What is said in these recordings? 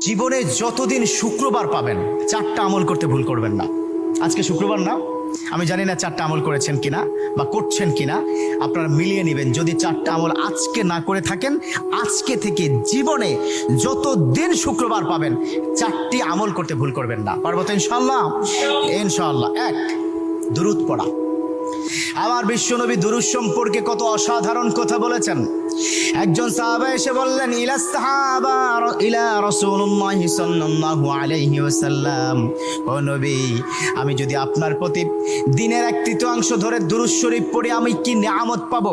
জীবনে যতদিন শুক্রবার পাবেন, চারটা আমল করতে ভুল করবেন না। আজকে শুক্রবার না? আমি জানি না চারটা আমল করেছেন কিনা বা করছেন কিনা। আপনারা মিলিয়ে নেবেন, যদি চারটা আমল আজকে না করে থাকেন, আজকে থেকে জীবনে যত দিন শুক্রবার পাবেন, চারটি আমল করতে ভুল করবেন না। পারব তো ইনশাল্লাহ ইনশাল্লাহ এক, দুরুদ পড়া। আমার বিশ্বনবী দুরুদ সম্পর্কে কত অসাধারণ কথা বলেছেন। একজন সাহাবা এসে বললেন, ইলা সাহাবা ইলা রাসূলুল্লাহ সাল্লাল্লাহু আলাইহি ওয়াসাল্লাম। ও নবী, আমি যদি আপনার প্রতি দিনের এক তৃতীয়াংশ ধরে দুরুদ শরীফ পড়ি, আমি কি নিয়ামত পাবো?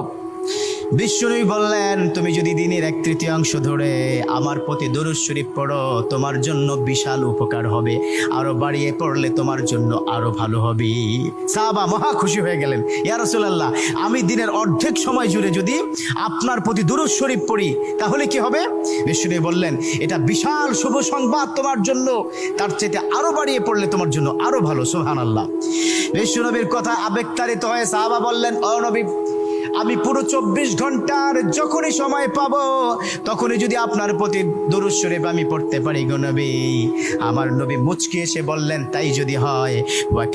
বিশ্বনবী বললেন, তুমি যদি দিনের এক তৃতীয়াংশ ধরে আমার প্রতি দরুদ শরীফ পড়ো, তোমার জন্য বিশাল উপকার হবে। আরও বাড়িয়ে পড়লে তোমার জন্য আরও ভালো হবে। সাহাবা মহা খুশি হয়ে গেলেন। ইয়া রাসূলুল্লাহ, আমি দিনের অর্ধেক সময় জুড়ে যদি আপনার প্রতি দরুদ শরীফ পড়ি, তাহলে কি হবে? বিশ্বনবী বললেন, এটা বিশাল শুভ সংবাদ তোমার জন্য। তার চেয়ে আরও বাড়িয়ে পড়লে তোমার জন্য আরও ভালো, সুবহানাল্লাহ। বিশ্বনবীর কথা আবেগতাড়িত হয়ে সাহাবা বললেন, ও নবী আমি পুরো চব্বিশ ঘণ্টার যখনই সময় পাবো, তখনই যদি আপনার প্রতি দরুদ শরীফ আমি পড়তে পারি গো নবী। আমার নবী মুচকি এসে বললেন, তাই যদি হয়, ওয়া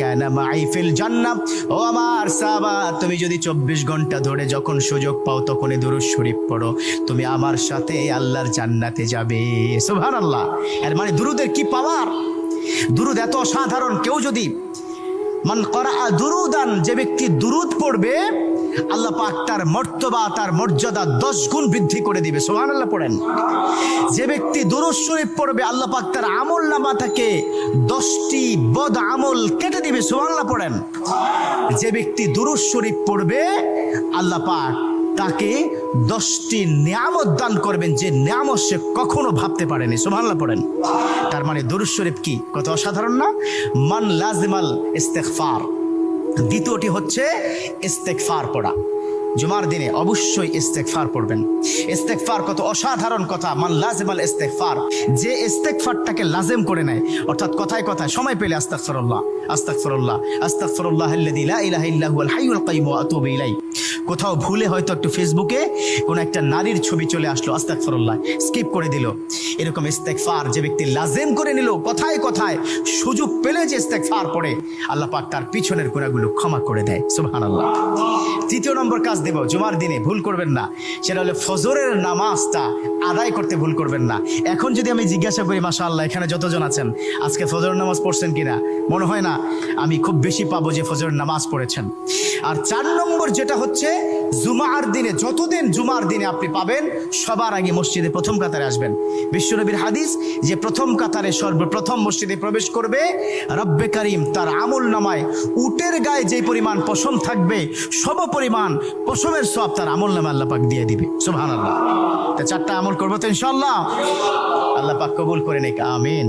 ও আমার সাহাবা, তুমি যদি চব্বিশ ঘণ্টা ধরে যখন সুযোগ পাও, তখনই দরুদ শরীফ পড়ো। তুমি আমার সাথে আল্লাহর জান্নাতে যাবে। সুবহানাল্লাহ। এর মানে দুরুদের কি পাওয়ার? দুরুদ এত অসাধারণ। কেউ যদি মান করা দুরুদান, যে ব্যক্তি দুরুদ পড়বে, আল্লাহ পাক তার মর্তবা, তার মর্যাদা দশ গুণ বৃদ্ধি করে দিবে। সোহান আল্লাহ পড়েন। যে ব্যক্তি দুরুদ শরীফ পড়বে, আল্লাহ পাক তার আমল নামা থেকে দশটি বদ আমল কেটে দিবে। সোহান আল্লাহ পড়েন। যে ব্যক্তি দুরুদ শরীফ পড়বে, আল্লাহ পাক তাকে দশটি নিয়ামত দান করবেন যে নিয়ামত সে কখনো ভাবতে পারেনি। সুবহানাল্লাহ পড়েন। তার মানে দরুদ শরীফ কি? কত অসাধারণ না? মান লাজিমাল ইস্তেগফার। দ্বিতীয়টি হচ্ছে ইস্তেগফার পড়া। জুমার দিনে অবশ্যই ইস্তেগফার পড়বেন। ইস্তেগফার কত অসাধারণ কথা। মান লাজিমাল ইস্তেগফার। যে ইস্তেগফারটাকে লাজেম করে নেয়, অর্থাৎ কথায় কথায় সময় পেলে আস্তাগফিরুল্লাহ আস্তাগফিরুল্লাহ আস্তাগফিরুল্লাহ আল্লাযী লা ইলাহা ইল্লা হুয়াল হাইয়ুল কাইয়্যুম ওয়া আতুবু ইলাইহি। কোথাও ভুলে হয়তো একটু ফেসবুকে কোন একটা নারীর ছবি চলে আসলো, আস্তাগফিরুল্লাহ স্কিপ করে দিল। এরকম ইস্তেগফার যে ব্যক্তি লাজেম করে নিল, কথায় কথায় সুযোগ পেলে যে ইস্তেগফার পড়ে, আল্লাহ পাক তার পিছনের গুণাগুলো ক্ষমা করে দেয়, সুবহানাল্লাহ। তৃতীয় নম্বর কাজ দেব, জুমার দিনে ভুল করবেন না, সেটা হলো ফজরের নামাজটা আদায় করতে ভুল করবেন না। এখন যদি আমি জিজ্ঞাসা করি মাসা আল্লাহ এখানে যতজন আছেন, আজকে ফজরের নামাজ পড়ছেন কিনা? মনে হয় না, আমি খুব বেশি পাবো যে ফজরের নামাজ পড়েছেন। আর চার নম্বর যেটা হচ্ছে জুমার দিনে, যতদিন জুমার দিনে আপনি পাবেন, সবার আগে মসজিদে প্রথম কাতারে আসবেন। বিশ্বনবীর হাদিস যে প্রথম কাতারে সর্বপ্রথম মসজিদে প্রবেশ করবে, রব্বে করিম তার আমল নামায় উটের গায়ে যে পরিমাণ পশম থাকবে সব পরিমাণ পশমের সব তার আমল নামে আল্লাহ পাক দিয়ে দিবে। সুবহান আল্লাহ তা চারটা আমল করব তো ইনশাল্লাহ আল্লাহ পাক কবুল করে নেক, আমিন।